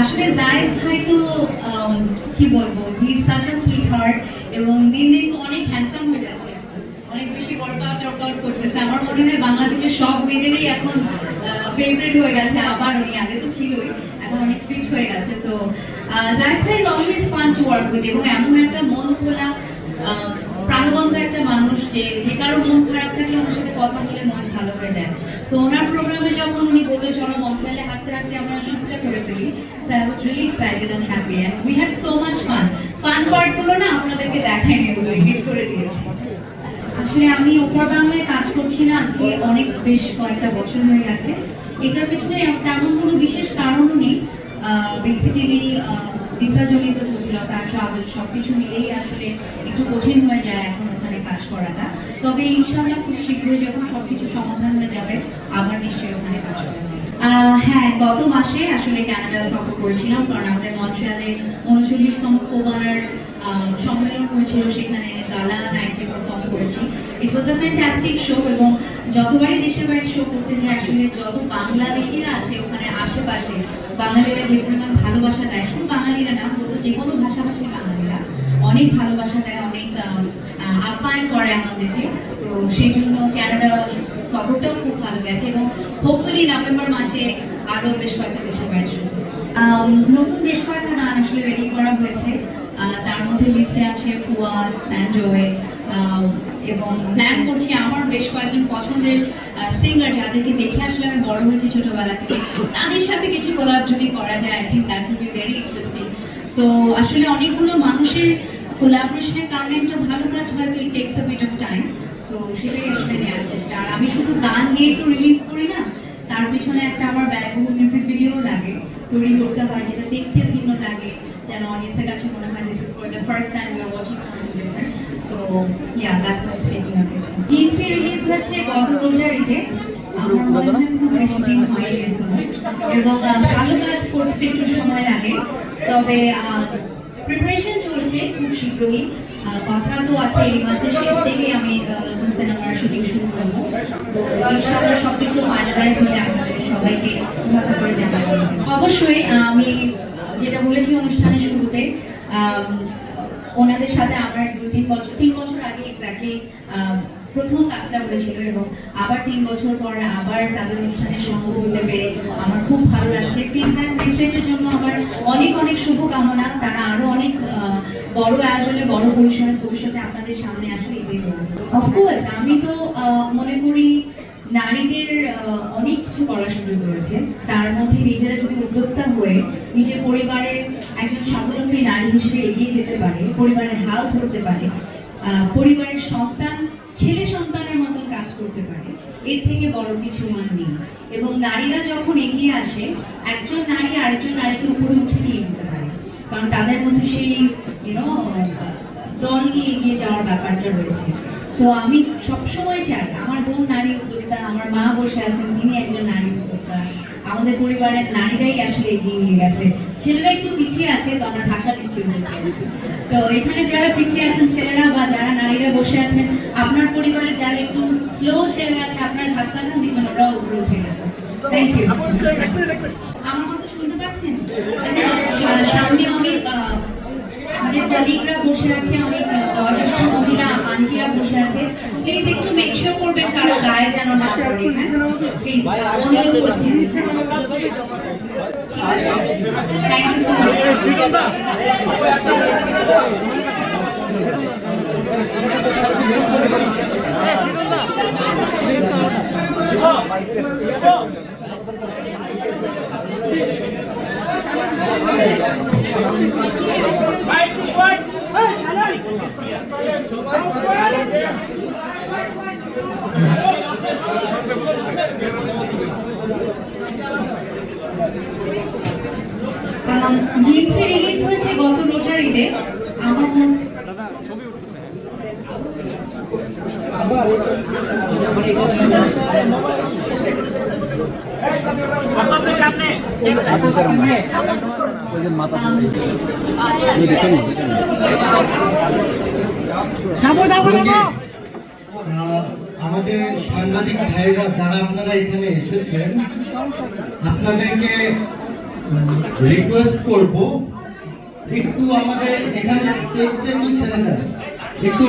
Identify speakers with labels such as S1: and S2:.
S1: আসলে জায়েদ ভাই তো কি বলব he such a sweetheart এবং দিন দিন তো অনেক হ্যান্ডসাম হয়ে যাচ্ছে। অনেক বেশি ওয়ার্কআউট ওয়ার্কআউট করতেছে। আমার মনে হয় বাংলাদেশের সব মেয়েদেরই এখন ফেভারিট হয়ে গেছে। আবার উনি আগে তো ছিলই, এখন অনেক ফিট হয়ে গেছে। সো জায়েদ ভাই is always fun to work with এবং এমন একটা মন খোলা প্রাণবন্ত একটা মানুষ যে যে কারও মন খারাপ থাকলে ওনার সাথে কথা বলে মন ভালো হয়ে যায়। সো ওনার প্রোগ্রামে যখন উনি বলল, চলো মন্ট্রিয়ালে হাঁটতে হাঁটতে আমরা শুটটা করে ফেলি so I really excited and happy and we had so much fun fun পার্টগুলো না আপনাদেরকে দেখাইনি ওগুলো এডিট করে দিয়েছি। আসলে আমি ওপর বাংলায় কাজ করছি না, আজকে অনেক বেশ কয়েকটা বছর হয়ে গেছে। এটার পেছনে তেমন কোনো বিশেষ কারণও নেই। বেসিক্যালি ভিসাজনিত জটিলতা ট্রাভেল সব কিছু মিলেই আসলে একটু কঠিন হয়ে যায় এখন ওখানে কাজ করাটা। তবে ইনশাআল্লাহ খুব শীঘ্রই যখন সবকিছু সমাধান হয়ে যাবে আবার নিশ্চয়ই ওখানে আহ, হ্যাঁ গত মাসে আসলে কানাডা সফর করেছিলাম কারণ আমাদের মন্ট্রিয়ালে উনচল্লিশতম ফোবানার সম্মেলন হয়েছিল সেখানে গালা নাইটে পারফর্ম করেছি। ইট ওয়াজ আ ফ্যান্টাস্টিক শো এবং যতবারই দেশের বাড়ি শো করতে যাই আসলে যত বাংলাদেশিরা আছে ওখানে আশেপাশে বাঙালিরা যে পরিমাণ ভালোবাসা দেয় শুধু বাঙালিরা না যে কোনো ভাষাভাষী বাঙালিরা অনেক ভালোবাসা দেয় অনেক আপ্যায়ন করে আমাদেরকে। তো সেই জন্য ক্যানাডা সফরটাও খুব ভালো গেছে এবং হোপফুলি নভেম্বর মাসে আরও বেশ কয়েকটা দেশের বাড়ি শুরু করব। আম, নতুন বেশ কয়েকটা গান আসলে রেডি করা হয়েছে। তার মধ্যে লিস্টে আছে ফুয়াদ স্যান্ডোয়ে এবং প্ল্যান করছি আমার বেশ কয়েকজন পছন্দের সিঙ্গার যাদেরকে দেখে আসলে আমি বড় হয়েছি ছোটবেলা থেকে। তাদের সাথে কিছু কোলাপ যদি করা যায় I think that will be very interesting so আসলে অনেকগুলো মানুষের কোলাবোরেশনের কারণে একটা ভালো কাজ হয়তো it takes a bit of time so সেটাই আসলে নেওয়ার চেষ্টা। আর আমি শুধু গান গেয়ে তো রিলিজ করি না তার পিছনে একটা আমার ব্যয়বহুল মিউজিক ভিডিও লাগে। তৈরি করতে হয় যেটা দেখতে ভিন্ন লাগে যেন অডিয়েন্সের কাছে মনে হয় this is for the first time you are watching something different so yeah that's what's taking up T three release হয়েছে গত রোজার ঈদে। এবং ভালো কাজ করতে একটু সময় লাগে। তবে প্রিপারেশন চলছে খুব শীঘ্রই। কথা তো আছে, এই মাসের শেষ থেকেই আমি নতুন সিনেমার শুটিং শুরু করব। তো ইনশাআল্লাহ সবকিছু ফাইনালাইজ হলে আপনাদের সবাইকে কথা করে জানাব। অবশ্যই আমি যেটা বলেছি অনুষ্ঠানের শুরুতে ওনাদের সাথে আমার দুই তিন বছর তিন বছর আগে এক্স্যাক্টলি প্রথম কাজটা হয়েছিল এবং আবার তিন বছর পর আবার তাদের অনুষ্ঠানে সঙ্গ করতে পেরে আমার খুব ভালো লাগছে। আমার অনেক অনেক শুভকামনা। তারা আরও অনেক বড় আয়োজনে, বড় পরিসরে ভবিষ্যতে আপনাদের সামনে আসলে এগিয়ে অফকোর্স আমি তো মনে করি নারীদের অনেক কিছু করার সুযোগ রয়েছে। তার মধ্যে নিজেরা যদি উদ্যোক্তা হয়ে নিজের পরিবারের একজন স্বাবলম্বী নারী হিসেবে এগিয়ে যেতে পারে, পরিবারের হাল ধরতে পারে পরিবারের সন্তান, ছেলে সন্তানের কাজ করতে পারে। এর থেকে বড় কিছু মান নেই। এবং নারীরা যখন এগিয়ে আসে, একজন নারী আরেকজন নারীকে উপরে উঠে নিয়ে যেতে পারে। কারণ তাদের মধ্যে সেই ইউনো দল নিয়ে এগিয়ে যাওয়ার ব্যাপারটা রয়েছে। সো আমি সবসময় চাই, আমার বোন নারী উদ্যোক্তা, আমার মা বসে আছেন, তিনি একজন নারী উদ্যোক্তা। আমাদের পরিবারের নারীরাই আসলে এগিয়ে নিয়ে গেছে। ছেলেরা একটু পিছিয়ে আছে, তো আমরা ধাক্কা দিচ্ছি তো, এখানে যারা পিছিয়ে আছেন, ছেলেরা বা যারা আপনার পরিবারের যারা একটু স্লো ছেলেরা আছে আপনার ধাক্কা না দিবেন ওরাও উপরে উঠে গেছে। থ্যাংক ইউ আমার মতো শুনতে পাচ্ছেন? সামনে অনেক আমাদের কলিগরা বসে আছে অনেক বয়োজ্যেষ্ঠ মহিলা আন্টিরা বসে আছে। প্লিজ একটু মেক শিওর করবেন কারও গায়ে যেন না পড়ে প্লিজ অনুরোধ করছি thank you so much G three release হয়েছে গত রোজার ঈদে। আমার
S2: দাদা ছবি উঠতেছে।
S3: আমাদের সাংবাদিক ভাইরা যারা আপনারা এখানে এসেছেন আপনাদেরকে রিকোয়েস্ট করব একটু আমাদের এখানে স্টেজটা একটু ছেড়ে দেন। একটু